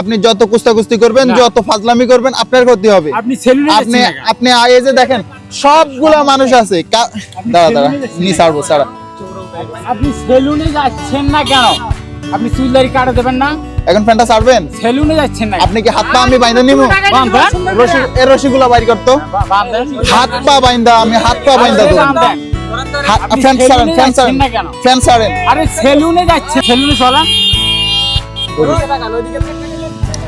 আপনি যত কুস্তাকুস্তি করবেন যত ফাজলামি করবেন আপনার ক্ষতি হবে। আপনি আপনি আয়ে যে দেখেন সবগুলা মানুষ আছে। দাঁড়া দাঁড়া নি ছাড়বো ছাড়া। আপনি সেলুনে যাচ্ছেন না কেন? আপনি চুলদারি কাটা দেবেন না। এখন ফ্যানটা ছাড়বেন? সেলুনে যাচ্ছেন না আপনি কি হাত পা আমি বাইন্দা বান্ধেন রশি এর রশিগুলা বাইর করতো। হাত পা বাইন্দা আমি হাত পা বাইন্দা দেবো ফ্যান ছাড়েন ফ্যান ছাড়েন। ফ্যান ছাড়েন। আরে সেলুনে যাচ্ছে সেলুনে চলান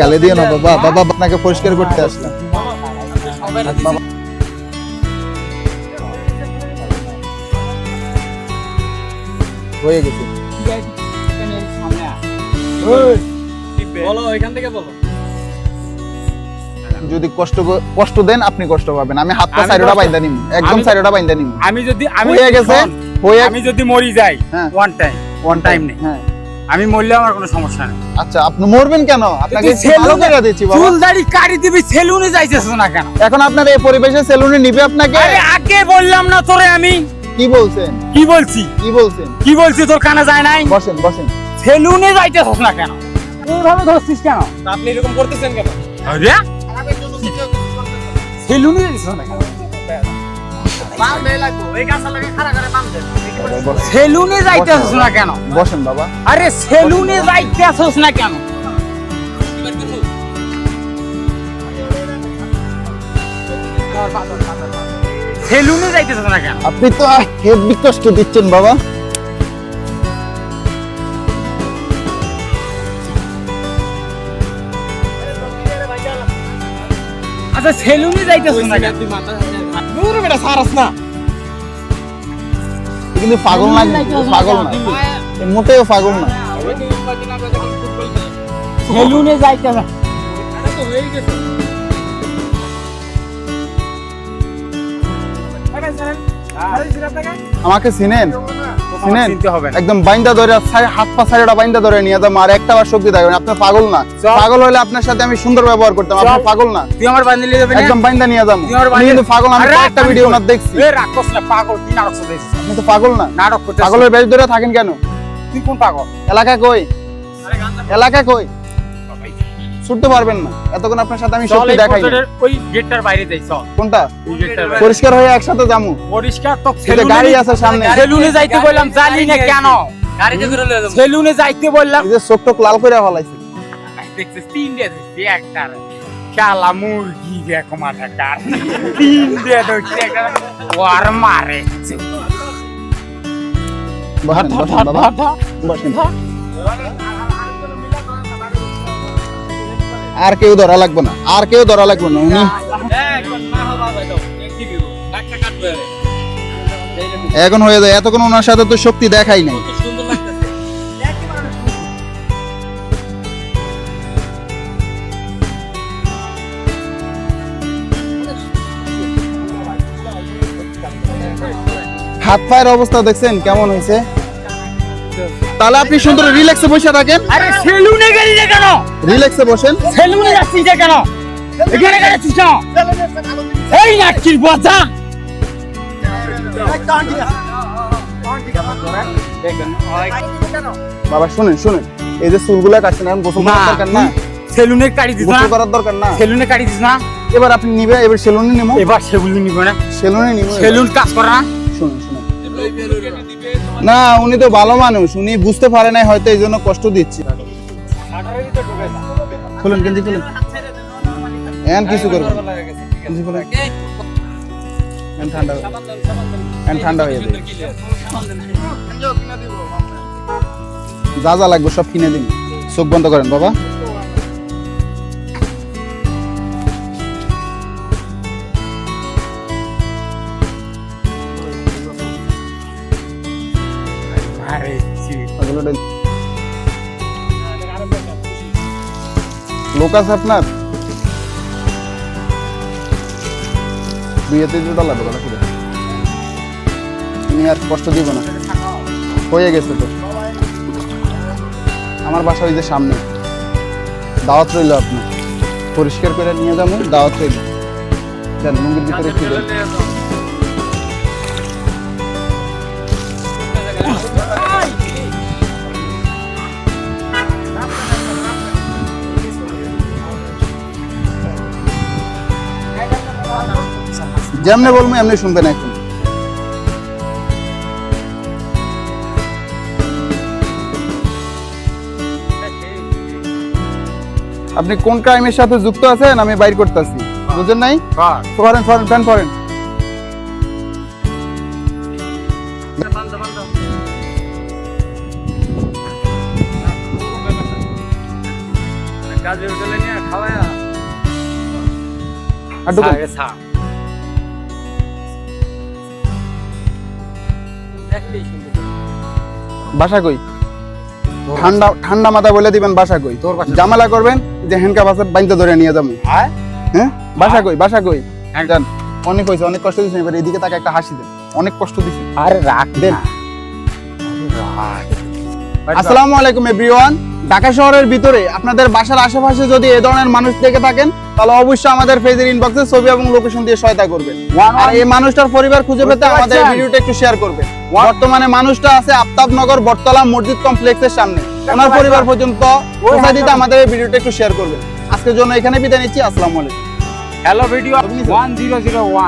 গালে দিও না বাবা বাবা আপনাকে পরিষ্কার করতে আসলাম। হয়ে গেছে। বলো এখান থেকে বলো। যদি কষ্ট কষ্ট দেন আপনি কষ্ট পাবেন। আমি হাত পা আমি সাইডটা বাইন্দা নিম। একদম সাইডটা বাইন্দা নিম। আমি যদি আমি হয়ে গেছে? হয়ে আমি যদি মরি যাই। ওয়ান টাইম ওয়ান টাইম নেই। হ্যাঁ। আমি মরলে আমার কোনো সমস্যা নেই। আচ্ছা আপনি মরবেন কেন? আপনাকে ভালো করে দিচ্ছি বাবা। চুল দাড়ি কাটি দিবি সেলুনে যাইতেছ না কেন? এখন আপনার এই পরিবেশে সেলুনে নিবে আপনাকে? আরে আগে বললাম না তোরে আমি। কি বলছেন? কি বলছি? কি বলছেন? কি বলছি তোর কানে যায় নাই? বসেন বসেন। সেলুনে যাইতেছ না কেন? এইভাবে ধরছিস কেন? আপনি এরকম করতেছেন কেন? আরে? সেলুনে যাইতেছ না কেন? সেলুনে যাইতেছ না কেন? বসেন বাবা। আরে সেলুনে যাইতেছস না কেন? সেলুনে যাইতেছস না কেন? আপনি তো হেভি কষ্ট দিচ্ছেন বাবা? আচ্ছা সেলুনে যাইতেছস না কেন? বেটা সারাস না। কিন্তু পাগল না পাগল না। মোটেও পাগল না। সেলুনে যাইতেছ আমাকে চিনেন? চিনেন? না একদম বাইন্দা ধরে হাত পা সাইডটা বাইন্দা ধরে নিয়ে যাব আর একটা বার শক্তি থাকবে না। আপনি পাগল না। পাগল হলে আপনার সাথে আমি সুন্দর ব্যবহার করতাম আপনি পাগল না। তুই আমার বান্ধি লিয়ে যাবি না? একদম বাইন্দা নিয়ে যাব। কিন্তু পাগল আমি আমি ভিডিও ওনার দেখছি। রাক্ষস না পাগল কি নাটক চলতেছিস আপনি তো পাগল না। নাটক পাগলের বেশ ধরে থাকেন কেন? তুই কোন পাগল? এলাকা কই? এলাকা কই? ছুটতে পারবেন না। এতক্ষণ আপনার সাথে আমি এই দেখাই ওই গেটটার বাইরে যাই চল। কোনটা? পরিষ্কার হয়ে একসাথে যামু। পরিষ্কার তো সেলুনে গাড়ি আছে সামনে। সেলুনে যাইতে বললাম জানি না কেন? গাড়িতে করে লয়ে যাব। সেলুনে যাইতে বললাম। এই যে চোখ টোক লাল করে ফলাইছে। দেখছিস তিনটে দেখছি একটা শালা মুরগি দেখো মাথাটা তিনটে দেখছি একটা ওর মারে। বসেন, বসেন বাবা, আর কেউ ধরা লাগবে না, আর কেউ ধরা লাগবে না, উনি। এখন হয়ে যায়, এতক্ষণ ওনার সাথে তো শক্তি দেখাই নাই। হাত পায়ের অবস্থা দেখছেন, কেমন হয়েছে? তাহলে আপনি সুন্দর রিল্যাক্সে বসে থাকেন। আরে সেলুনে গেলি না কেন? রিল্যাক্সে বসেন। সেলুনে যাচ্ছিস না কেন? এখানে কেন এই নাটকির বাচ্চা বাবা শুনেন শুনেন। এই যে চুলগুলা কাটছেন এখন গোসল করার দরকার না? সেলুনে কাটি দিস না। গোসল করার দরকার না? সেলুনে কাটি দিস না। এবার আপনি নিবে এবার সেলুনে নিবো এবার সেগুলো নিব না। সেলুনে নিবো। সেলুন কাজ করে না। শুনুন শুনুন। না, উনি তো ভালো মানুষ, উনি বুঝতে পারে নাই হয়তো এই জন্য কষ্ট দিচ্ছি। খুলুন, গেঞ্জি খুলুন। এখন কিছু করবেন। গেঞ্জি খুলুন। এখন ঠান্ডা। এখন ঠান্ডা হয়ে যাবে। যা যা লাগবে সব কিনে দিন। চোখ বন্ধ করেন, বাবা। ছি। ওগুলো লোক আছে আপনার? তুমি আর কষ্ট দিব না। হয়ে গেছে তো। আমার বাসা ওই যে সামনে। দাওয়াত রইল আপনি পরিষ্কার করে নিয়ে যাব, দাওয়াত রইল। লুঙ্গির ভিতরে একটু যেমনে বলব এমনি শুনবেন এখন আপনি কোন ক্রাইমের সাথে যুক্ত আছেন? আমি বাইর করতেছি। বুঝেন নাই? Foreign foreign fan foreign. কাজে হোটেলে নিয়ে খাওয়ায়া। আর দেখতেই সুন্দর। বাসা কই? ঠান্ডা ঠান্ডা মাথা বলে দিবেন বাসা কই? তোর বাসা। জামালা করবেন যে হ্যান্ডকাপ আছে বাইন্দা ধরে নিয়ে যাব। হ্যাঁ? বাসা কই বাসা কই? একজন জান অনেক হয়েছে অনেক কষ্ট দিয়েছেন এবার এদিকে তাকে একটা হাসি দেন। অনেক কষ্ট দিয়েছেন আরে রাখ দেন। দেন আসসালামু আলাইকুম এভরিওয়ান ঢাকা শহরের ভিতরে আপনাদের বাসার আশেপাশে যদি এ ধরনের মানুষ দেখে থাকেন তাহলে অবশ্যই আমাদের ফেজের ইনবক্সে ছবি এবং লোকেশন দিয়ে সহায়তা করবেন। আর এই মানুষটার পরিবার খুঁজে পেতে আমাদের ভিডিওটা একটু শেয়ার করবেন। বর্তমানে মানুষটা আছে আফতাবনগর বটতলা মসজিদ কমপ্লেক্সের সামনে। ওনার পরিবার পর্যন্ত পৌঁছে দিতে আমাদের এই ভিডিওটা একটু শেয়ার করবেন। আজকের জন্য এখানে বিদায় নিচ্ছি আসসালামু আলাইকুম। Hello video one zero zero one